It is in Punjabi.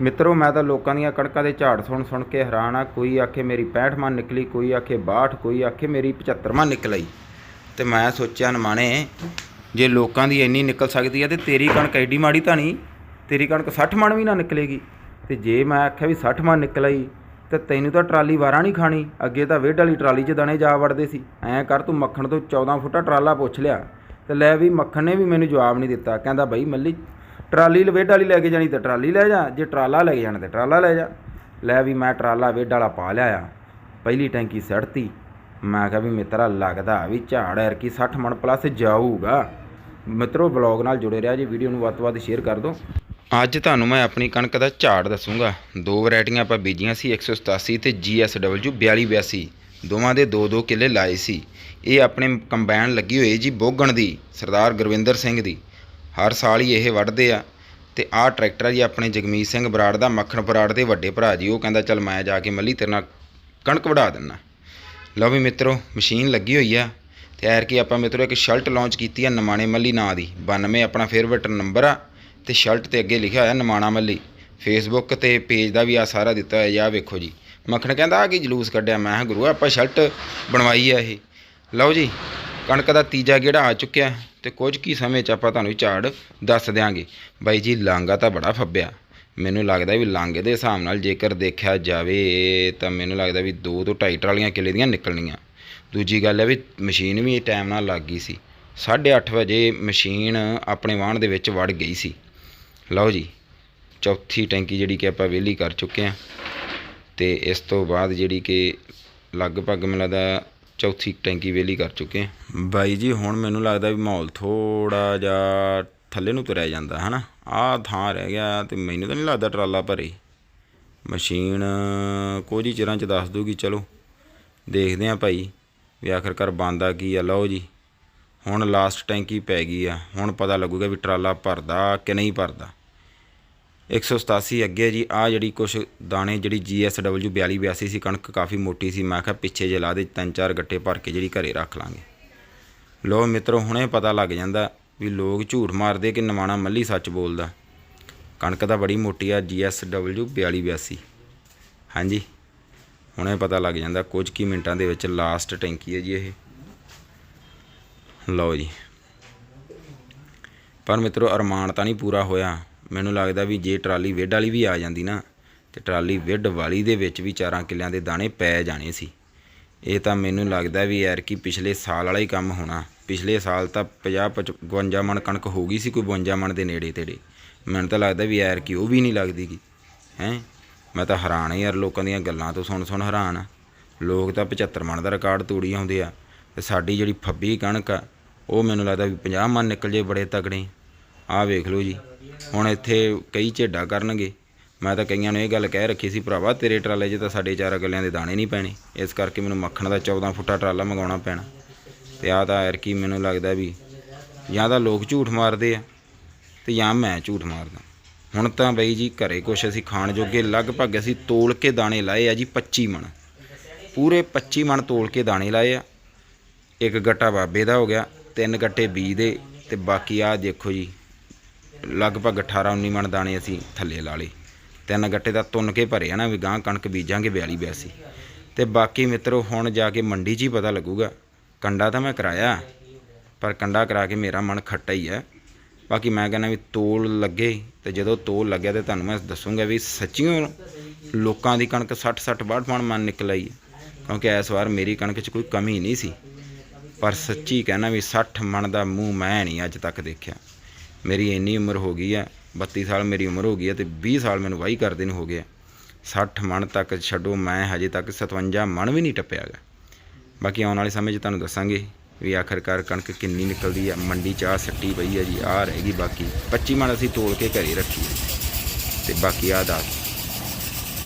ਮਿੱਤਰੋ, ਮੈਂ ਤਾਂ ਲੋਕਾਂ ਦੀਆਂ ਕਣਕਾਂ ਦੇ ਝਾੜ ਸੁਣ ਸੁਣ ਕੇ ਹੈਰਾਨ ਆ। ਕੋਈ ਆਖੇ ਮੇਰੀ 65 ਮਨ ਨਿਕਲੀ, ਕੋਈ ਆਖੇ 62 ਕੋਈ ਆਖੇ ਮੇਰੀ 75 ਮਨ ਨਿਕਲ। ਆਈ ਤੇ ਮੈਂ ਸੋਚਿਆ, ਨਮਾਣੇ, ਜੇ ਲੋਕਾਂ ਦੀ ਇੰਨੀ ਨਿਕਲ ਸਕਦੀ ਆ ਤੇ ਤੇਰੀ ਕਣਕ ਐਡੀ ਮਾੜੀ ਤਾਂ ਨਹੀਂ, ਤੇਰੀ ਕਣਕ 60 ਮਣ ਵੀ ਨਾ ਨਿਕਲੇਗੀ। ਤੇ ਜੇ ਮੈਂ ਆਖਿਆ ਵੀ 60 ਮਣ ਨਿਕਲ ਆਈ ਤੇ ਤੈਨੂੰ ਤਾਂ ਟਰਾਲੀ ਵਾਰਾਂ ਨਹੀਂ ਖਾਣੀ, ਅੱਗੇ ਤਾਂ ਵੇਡ ਵਾਲੀ ਟਰਾਲੀ 'ਚ ਦਾਣੇ ਜਾ ਵੜਦੇ ਸੀ। ਐਂ ਕਰ, ਤੂੰ ਮੱਖਣ ਤੋਂ 14 ਫੁੱਟਾ ਟਰਾਲਾ ਪੁੱਛ ਲਿਆ। ਤੇ ਲੈ ਵੀ, ਮੱਖਣ ਨੇ ਵੀ ਮੈਨੂੰ ਜਵਾਬ ਨਹੀਂ ਦਿੱਤਾ। ਕਹਿੰਦਾ, ਬਈ, ਮੱਲੀ ਟਰਾਲੀ ਵੇਡ ਵਾਲੀ ਲੈ ਕੇ ਜਾਣੀ ਤਾਂ ਟਰਾਲੀ ਲੈ ਜਾ, ਜੇ ਟਰਾਲਾ ਲੈ ਕੇ ਜਾਣਾ ਤਾਂ ਟਰਾਲਾ ਲੈ ਜਾ। ਲੈ ਵੀ ਮੈਂ ਟਰਾਲਾ ਵੇਡ ਵਾਲਾ ਪਾ ਲਿਆ ਆ, ਪਹਿਲੀ ਟੈਂਕੀ ਸੜਤੀ। ਮੈਂ ਕਿਹਾ ਵੀ ਮਿੱਤਰਾ ਲੱਗਦਾ ਵੀ ਝਾੜ ਐਰ ਕੀ 60 ਮਣ ਪਲੱਸ ਜਾਊਗਾ। ਮਿੱਤਰੋ ਬਲੌਗ ਨਾਲ ਜੁੜੇ ਰਿਹਾ ਜੀ, ਵੀਡੀਓ ਨੂੰ ਵੱਧ ਤੋਂ ਵੱਧ ਸ਼ੇਅਰ ਕਰ ਦਿਓ। ਅੱਜ ਤੁਹਾਨੂੰ ਮੈਂ ਆਪਣੀ ਕਣਕ ਦਾ ਝਾੜ ਦੱਸੂਗਾ। ਦੋ ਵੈਰਾਈਟੀਆਂ ਆਪਾਂ ਬੀਜੀਆਂ ਸੀ 187 ਤੇ GSW 4282 ਦੋਵਾਂ ਦੇ 2-2 ਕਿੱਲੇ ਲਾਏ ਸੀ। ਇਹ ਆਪਣੇ ਕੰਬਾਈਨ ਲੱਗੀ ਹੋਈ ਜੀ ਬੋਗਣ ਦੀ, ਸਰਦਾਰ ਗੁਰਵਿੰਦਰ ਸਿੰਘ ਦੀ। ਹਰ ਸਾਲ ਹੀ ਇਹ ਵੱਢਦੇ ਆ। ਤੇ ਆਹ ਟਰੈਕਟਰ ਆ ਜੀ ਆਪਣੇ ਜਗਮੀਤ ਸਿੰਘ ਬਰਾੜ ਦਾ, ਮੱਖਣ ਬਰਾੜ ਦੇ ਵੱਡੇ ਭਰਾ ਜੀ। ਉਹ ਕਹਿੰਦਾ, ਚੱਲ ਮੈਂ ਜਾ ਕੇ ਮੱਲੀ ਤੇਰੇ ਨਾਲ ਕਣਕ ਵਢਾ ਦਿੰਨਾ। ਲਓ ਵੀ ਮਿੱਤਰੋ, ਮਸ਼ੀਨ ਲੱਗੀ ਹੋਈ ਆ। ਤੇ ਐਰ ਕੀ ਆਪਾਂ ਮਿੱਤਰੋ ਇੱਕ ਸ਼ਰਟ ਲਾਂਚ ਕੀਤੀ ਆ ਨਮਾਣੇ ਮੱਲੀ ਨਾਂ ਦੀ। 92 ਆਪਣਾ ਫੇਵਰਟ ਨੰਬਰ ਆ ਤੇ ਸ਼ਰਟ ਤੇ ਅੱਗੇ ਲਿਖਿਆ ਹੋਇਆ ਨਮਾਣਾ ਮੱਲੀ। ਫੇਸਬੁੱਕ ਤੇ ਪੇਜ ਦਾ ਵੀ ਆ ਸਾਰਾ ਦਿੱਤਾ ਹੋਇਆ ਜੀ ਵੇਖੋ ਜੀ। ਮੱਖਣ ਕਹਿੰਦਾ ਆ ਕੀ ਜਲੂਸ ਕੱਢਿਆ? ਮੈਂ ਕਿਹਾ, ਗੁਰੂ, ਆਪਾਂ ਸ਼ਰਟ ਬਣਵਾਈ ਆ ਇਹ। ਲਓ ਜੀ, ਕਣਕ ਦਾ ਤੀਜਾ ਗੇੜਾ ਆ ਚੁੱਕਿਆ। ਤੇ ਕੁਝ ਕੀ ਸਮੇਂ ਚ ਆਪਾਂ ਤੁਹਾਨੂੰ ਝਾੜ ਦੱਸ ਦਿਆਂਗੇ। ਬਾਈ ਜੀ ਲਾਂਗਾ ਤਾਂ ਬੜਾ ਫੱਬਿਆ। ਮੈਨੂੰ ਲੱਗਦਾ ਵੀ ਲਾਂਗੇ ਦੇ ਹਿਸਾਬ ਨਾਲ ਜੇਕਰ ਦੇਖਿਆ ਜਾਵੇ ਤਾਂ ਮੈਨੂੰ ਲੱਗਦਾ ਵੀ 2 ਤੋਂ 2.5 ਟਰਾਲੀਆਂ ਕਿੱਲੇ ਦੀਆਂ ਨਿਕਲਣੀਆਂ। ਦੂਜੀ ਗੱਲ ਹੈ ਵੀ ਮਸ਼ੀਨ ਵੀ ਟਾਈਮ ਨਾਲ ਲੱਗ ਗਈ ਸੀ। 8:30 ਵਜੇ ਮਸ਼ੀਨ ਆਪਣੇ ਵਾਹਣ ਦੇ ਵਿੱਚ ਵੜ ਗਈ ਸੀ। ਲਓ ਜੀ, ਚੌਥੀ ਟੈਂਕੀ ਜਿਹੜੀ ਕਿ ਆਪਾਂ ਵਿਹਲੀ ਕਰ ਚੁੱਕੇ ਹਾਂ। ਤੇ ਇਸ ਤੋਂ ਬਾਅਦ ਜਿਹੜੀ ਕਿ ਲਗਭਗ ਮੈਨੂੰ ਲੱਗਦਾ ਚੌਥੀ ਟੈਂਕੀ ਵਿਹਲੀ ਕਰ ਚੁੱਕੇ ਹਾਂ। ਬਾਈ ਜੀ, ਹੁਣ ਮੈਨੂੰ ਲੱਗਦਾ ਵੀ ਮਾਹੌਲ ਥੋੜਾ ਜਿਹਾ ਥੱਲੇ ਨੂੰ ਤੁਰਿਆ ਜਾਂਦਾ, ਹਨਾ? ਆਹ ਥਾਂ ਰਹਿ ਗਿਆ ਤੇ ਮੈਨੂੰ ਤਾਂ ਨਹੀਂ ਲੱਗਦਾ ਟਰਾਲਾ ਭਰੇ। ਮਸ਼ੀਨ ਕੁਝ ਹੀ ਚਿਰਾਂ ਚ ਦੱਸ ਦੂਗੀ, ਚਲੋ। ਦੇਖਦੇ ਹਾਂ ਭਾਈ, ਵੀ ਆਖਰਕਾਰ ਬੰਦਾ ਕੀ ਆ। ਲਓ ਜੀ, ਹੁਣ ਲਾਸਟ ਟੈਂਕੀ ਪੈ ਗਈ ਆ। ਹੁਣ ਪਤਾ ਲੱਗੂਗਾ ਵੀ ਟਰਾਲਾ ਭਰਦਾ ਕਿ ਨਹੀਂ ਭਰਦਾ। 187 ਅੱਗੇ ਜੀ ਆ ਜਿਹੜੀ ਕੁਛ ਦਾਣੇ ਜਿਹੜੀ GSW 4282 ਸੀ, ਕਣਕ ਕਾਫੀ ਮੋਟੀ ਸੀ। ਮੈਂ ਕਿਹਾ ਪਿੱਛੇ ਜੇ ਲਾ ਦੇ, ਤਿੰਨ ਚਾਰ ਗੱਟੇ ਭਰ ਕੇ ਜਿਹੜੀ ਘਰੇ ਰੱਖ ਲਾਂਗੇ। ਲੋ ਮਿੱਤਰੋ, ਹੁਣੇ ਪਤਾ ਲੱਗ ਜਾਂਦਾ ਵੀ ਲੋਕ ਝੂਠ ਮਾਰਦੇ ਕਿ ਨਵਾਣਾ ਮੱਲੀ ਸੱਚ ਬੋਲਦਾ। ਕਣਕ ਤਾਂ ਬੜੀ ਮੋਟੀ ਆ GSW 4282 ਹਾਂਜੀ, ਹੁਣੇ ਪਤਾ ਲੱਗ ਜਾਂਦਾ, ਕੁਝ ਕੀ ਮਿੰਟਾਂ ਦੇ ਵਿੱਚ ਲਾਸਟ ਟੈਂਕੀ ਹੈ ਜੀ ਇਹ। ਲਓ ਜੀ। ਪਰ ਮਿੱਤਰੋ, ਅਰਮਾਨ ਤਾਂ ਨਹੀਂ ਪੂਰਾ ਹੋਇਆ। ਮੈਨੂੰ ਲੱਗਦਾ ਵੀ ਜੇ ਟਰਾਲੀ ਵਿੱਢ ਵਾਲੀ ਵੀ ਆ ਜਾਂਦੀ ਨਾ, ਤੇ ਟਰਾਲੀ ਵਿੱਢ ਵਾਲੀ ਦੇ ਵਿੱਚ ਵੀ ਚਾਰਾਂ ਕਿੱਲਿਆਂ ਦੇ ਦਾਣੇ ਪੈ ਜਾਣੇ ਸੀ। ਇਹ ਤਾਂ ਮੈਨੂੰ ਲੱਗਦਾ ਵੀ ਯਾਰ ਕਿ ਪਿਛਲੇ ਸਾਲ ਵਾਲਾ ਹੀ ਕੰਮ ਹੋਣਾ। ਪਿਛਲੇ ਸਾਲ ਤਾਂ 50 55 ਮਣ ਕਣਕ ਹੋ ਗਈ ਸੀ ਕੋਈ 52 ਮਣ ਦੇ ਨੇੜੇ ਤੇੜੇ। ਮੈਨੂੰ ਤਾਂ ਲੱਗਦਾ ਵੀ ਯਾਰ ਕਿ ਉਹ ਵੀ ਨਹੀਂ ਲੱਗਦੀ ਗੀ ਹੈ? ਮੈਂ ਤਾਂ ਹੈਰਾਨ ਯਾਰ ਲੋਕਾਂ ਦੀਆਂ ਗੱਲਾਂ ਤੋਂ ਸੁਣ ਸੁਣ ਹੈਰਾਨ ਆ। ਲੋਕ ਤਾਂ 75 ਮਣ ਦਾ ਰਿਕਾਰਡ ਤੋੜੀ ਆਉਂਦੇ ਆ, ਤੇ ਸਾਡੀ ਜਿਹੜੀ ਫੱਬੀ ਕਣਕ ਆ, ਉਹ ਮੈਨੂੰ ਲੱਗਦਾ ਵੀ 50 ਮਣ ਨਿਕਲ ਜੇ ਬੜੇ ਤਗੜੇ। ਆਹ ਵੇਖ ਲਓ ਜੀ। ਹੁਣ ਇੱਥੇ ਕਈ ਝੇਡਾ ਕਰਨਗੇ। ਮੈਂ ਤਾਂ ਕਈਆਂ ਨੂੰ ਇਹ ਗੱਲ ਕਹਿ ਰੱਖੀ ਸੀ, ਭਰਾਵਾ, ਤੇਰੇ ਟਰਾਲੇ 'ਚ ਤਾਂ ਸਾਡੇ ਚਾਰ ਗੱਲਿਆਂ ਦੇ ਦਾਣੇ ਨਹੀਂ ਪੈਣੇ। ਇਸ ਕਰਕੇ ਮੈਨੂੰ ਮੱਖਣ ਦਾ 14 ਫੁੱਟਾ ਟਰਾਲਾ ਮੰਗਾਉਣਾ ਪੈਣਾ। ਤੇ ਆਹ ਤਾਂ ਯਾਰ ਕੀ ਮੈਨੂੰ ਲੱਗਦਾ ਵੀ ਜਾਂ ਤਾਂ ਲੋਕ ਝੂਠ ਮਾਰਦੇ ਆ ਤੇ ਜਾਂ ਮੈਂ ਝੂਠ ਮਾਰਦਾ। ਹੁਣ ਤਾਂ ਬਈ ਜੀ ਘਰੇ ਕੁਛ ਅਸੀਂ ਖਾਣ ਜੋਗੇ, ਲਗਭਗ ਅਸੀਂ ਤੋਲ ਕੇ ਦਾਣੇ ਲਾਏ ਆ ਜੀ 25 ਮਣ। ਪੂਰੇ 25 ਮਣ ਤੋਲ ਕੇ ਦਾਣੇ ਲਾਏ ਆ। ਇੱਕ ਗੱਟਾ ਬਾਬੇ ਦਾ ਹੋ ਗਿਆ, ਤਿੰਨ ਗੱਟੇ ਬੀ ਦੇ ਤੇ ਬਾਕੀ ਆ ਦੇਖੋ ਜੀ ਲਗਭਗ 18 19 ਮਣ ਦਾਣੇ ਅਸੀਂ ਥੱਲੇ ਲਾ ਲਏ। ਤਿੰਨ ਗੱਟੇ ਦਾ ਤੁੰਨ ਕੇ ਭਰੇ ਆ ਨਾ, ਵੀ ਗਾਂ ਕਣਕ ਬੀਜਾਂਗੇ 42 82 ਤੇ ਬਾਕੀ ਮਿੱਤਰੋ, ਹੁਣ ਜਾ ਕੇ ਮੰਡੀ 'ਚ ਹੀ ਪਤਾ ਲੱਗੂਗਾ। ਕੰਡਾ ਤਾਂ ਮੈਂ ਕਰਾਇਆ, ਪਰ ਕੰਡਾ ਕਰਾ ਕੇ ਮੇਰਾ ਮਨ ਖੱਟਾ ਹੀ ਹੈ ਬਾਕੀ ਮੈਂ ਕਹਿੰਦਾ ਵੀ ਤੋਲ ਲੱਗੇ, ਤੇ ਜਦੋਂ ਤੋਲ ਲੱਗਿਆ ਤੇ ਤੁਹਾਨੂੰ ਮੈਂ ਦੱਸੂਗਾ ਵੀ ਸੱਚੀਓ ਲੋਕਾਂ ਦੀ ਕਣਕ 60 60 62 ਮਣ ਮਨ ਨਿਕਲ ਆਈ। ਕਿਉਂਕਿ ਇਸ ਵਾਰ ਮੇਰੀ ਕਣਕ 'ਚ ਕੋਈ ਕਮੀ ਨਹੀਂ ਸੀ। ਪਰ ਸੱਚੀ ਕਹਿਣਾ ਵੀ 60 ਮਣ ਦਾ ਮੂੰਹ ਮੈਂ ਨਹੀਂ ਅੱਜ ਤੱਕ ਦੇਖਿਆ। ਮੇਰੀ ਇੰਨੀ ਉਮਰ ਹੋ ਗਈ ਆ 32 ਸਾਲ ਮੇਰੀ ਉਮਰ ਹੋ ਗਈ ਹੈ ਤੇ 20 ਸਾਲ ਮੈਨੂੰ ਵਾਹੀ ਕਰਦੇ ਨੂੰ ਹੋ ਗਿਆ 60 ਮਣ ਤੱਕ ਛੱਡੋ, ਮੈਂ ਹਜੇ ਤੱਕ 57 ਮਣ ਵੀ ਨਹੀਂ ਟੱਪਿਆਗਾ ਬਾਕੀ ਆਉਣ ਵਾਲੇ ਸਮੇਂ 'ਚ ਤੁਹਾਨੂੰ ਦੱਸਾਂਗੇ ਵੀ ਆਖਰਕਾਰ ਕਣਕ ਕਿੰਨੀ ਨਿਕਲਦੀ ਆ ਮੰਡੀ 'ਚ ਆ ਸੱਟੀ ਪਈ ਆ ਜੀ ਆ ਰਹਿ ਗਈ ਬਾਕੀ। 25 ਮਣ ਅਸੀਂ ਤੋਲ ਕੇ ਘਰੇ ਰੱਖੀ ਹੈ। ਤੇ ਬਾਕੀ ਆ ਦੱਸ।